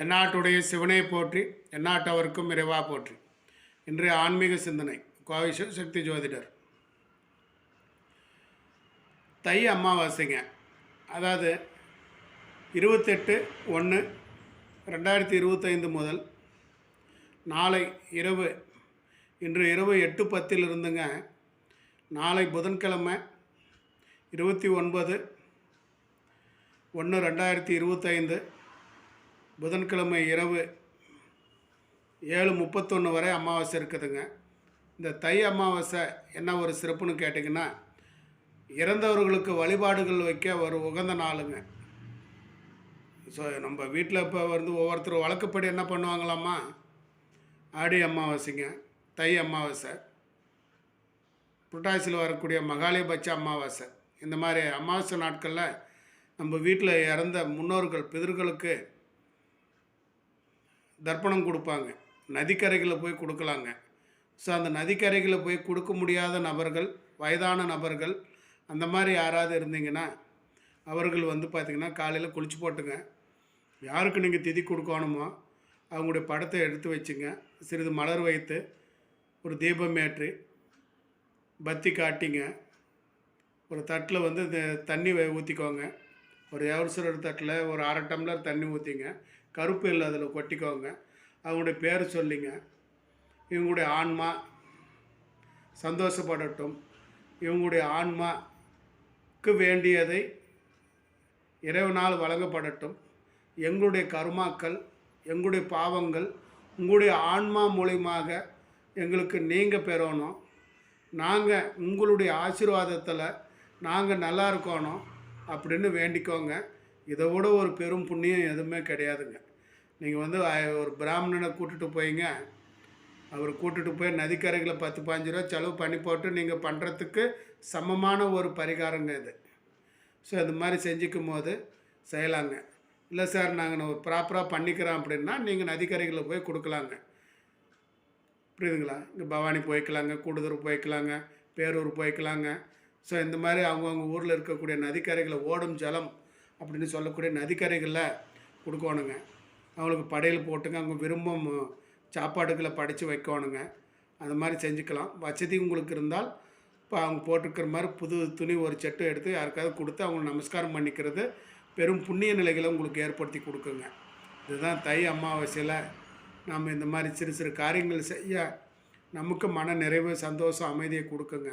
தென்னாட்டுடைய சிவனை போற்றி எந்நாட்டவருக்கும் இறைவா போற்றி. இன்றைய ஆன்மீக சிந்தனை கோவை சக்தி ஜோதிடர். தை அமாவாசைங்க. அதாவது இருபத்தெட்டு ஒன்று ரெண்டாயிரத்தி இருபத்தைந்து முதல் நாளை இரவு இன்று இரவு எட்டு பத்தில் இருந்துங்க. நாளை புதன்கிழமை இருபத்தி ஒன்பது ஒன்று ரெண்டாயிரத்தி இருபத்தைந்து புதன்கிழமை இரவு ஏழு முப்பத்தொன்று வரை அமாவாசை இருக்குதுங்க. இந்த தை அமாவாசை என்ன ஒரு சிறப்புன்னு கேட்டிங்கன்னா இறந்தவர்களுக்கு வழிபாடுகள் வைக்க ஒரு உகந்த நாளுங்க. ஸோ நம்ம வீட்டில் இப்போ வந்து ஒவ்வொருத்தர் வழக்கப்படி என்ன பண்ணுவாங்களாம்மா? ஆடி அமாவாசைங்க தை அமாவாசை. புரட்டாசியில் வரக்கூடிய மகாலயபட்ச அமாவாசை. இந்த மாதிரி அமாவாசை நாட்களில் நம்ம வீட்டில் இறந்த முன்னோர்கள் பிதர்களுக்கு தர்ப்பணம் கொடுப்பாங்க. நதிக்கரைகளில் போய் கொடுக்கலாங்க. ஸோ அந்த நதிக்கரைகளில் போய் கொடுக்க முடியாத நபர்கள் வயதான நபர்கள் அந்த மாதிரி யாராவது இருந்தீங்கன்னா அவர்கள் வந்து பார்த்திங்கன்னா காலையில் குளிச்சு போட்டுங்க. யாருக்கு நீங்கள் திதி கொடுக்கணுமோ அவங்களுடைய படத்தை எடுத்து வச்சுங்க. சிறிது மலர் வைத்து ஒரு தீபம் ஏற்றி பத்தி காட்டிங்க. ஒரு தட்டில் வந்து தண்ணி ஊற்றிக்கோங்க ஒரு எவர்சர் தட்டில் ஒரு அரை டம்ளர் தண்ணி ஊற்றிங்க கருப்பு இல்லை அதில் கொட்டிக்கோங்க. அவங்களுடைய பேர் சொல்லிங்க. இவங்களுடைய ஆன்மா சந்தோஷப்படட்டும். இவங்களுடைய ஆன்மாக்கு வேண்டியதை இறைவனால் வழங்கப்படட்டும். எங்களுடைய கர்மாக்கள் எங்களுடைய பாவங்கள் உங்களுடைய ஆன்மா மூலியமாக எங்களுக்கு நீங்கள் பெறணும். நாங்கள் உங்களுடைய ஆசீர்வாதத்தில் நாங்கள் நல்லா இருக்கணும். அப்படின்னு வேண்டிக்கோங்க. இதை விட ஒரு பெரும் புண்ணியம் எதுவுமே கிடையாதுங்க. நீங்கள் வந்து ஒரு பிராமணனை கூட்டுட்டு போயிங்க. அவர் கூட்டுட்டு போய் நதிக்கரைகளை பத்து பாஞ்சு ரூபா செலவு பண்ணி போட்டு நீங்கள் பண்ணுறதுக்கு சமமான ஒரு பரிகாரங்க இது. ஸோ இந்த மாதிரி செஞ்சுக்கும் போது செய்யலாங்க. இல்லை சார் நாங்கள் ஒரு ப்ராப்பராக பண்ணிக்கிறோம் அப்படின்னா நீங்கள் நதிக்கரைகளை போய் கொடுக்கலாங்க. புரியுதுங்களா? இங்கே பவானி போய்க்கலாங்க கூடுதூர் போய்க்கலாங்க பேரூர் போய்க்கலாங்க. ஸோ இந்த மாதிரி அவங்கவுங்க ஊரில் இருக்கக்கூடிய நதிக்கரைகளை ஓடும் ஜலம் அப்படின்னு சொல்லக்கூடிய நதிக்கரைகளில் கொடுக்கணுங்க. அவங்களுக்கு படையல் போட்டுங்க. அவங்க விரும்பும் சாப்பாடுகளை படித்து வைக்கணுங்க. அந்த மாதிரி செஞ்சுக்கலாம். வசதி உங்களுக்கு இருந்தால் இப்போ அவங்க போட்டிருக்கிற மாதிரி புது துணி ஒரு செட்டு எடுத்து யாருக்காவது கொடுத்து அவங்க நமஸ்காரம் பண்ணிக்கிறது பெரும் புண்ணிய நிலைகளை உங்களுக்கு ஏற்படுத்தி கொடுக்குங்க. இதுதான் தை அமாவாசையில் நம்ம இந்த மாதிரி சிறு சிறு காரியங்கள் செய்ய நமக்கு மன நிறைவு சந்தோஷம் அமைதியை கொடுக்குங்க.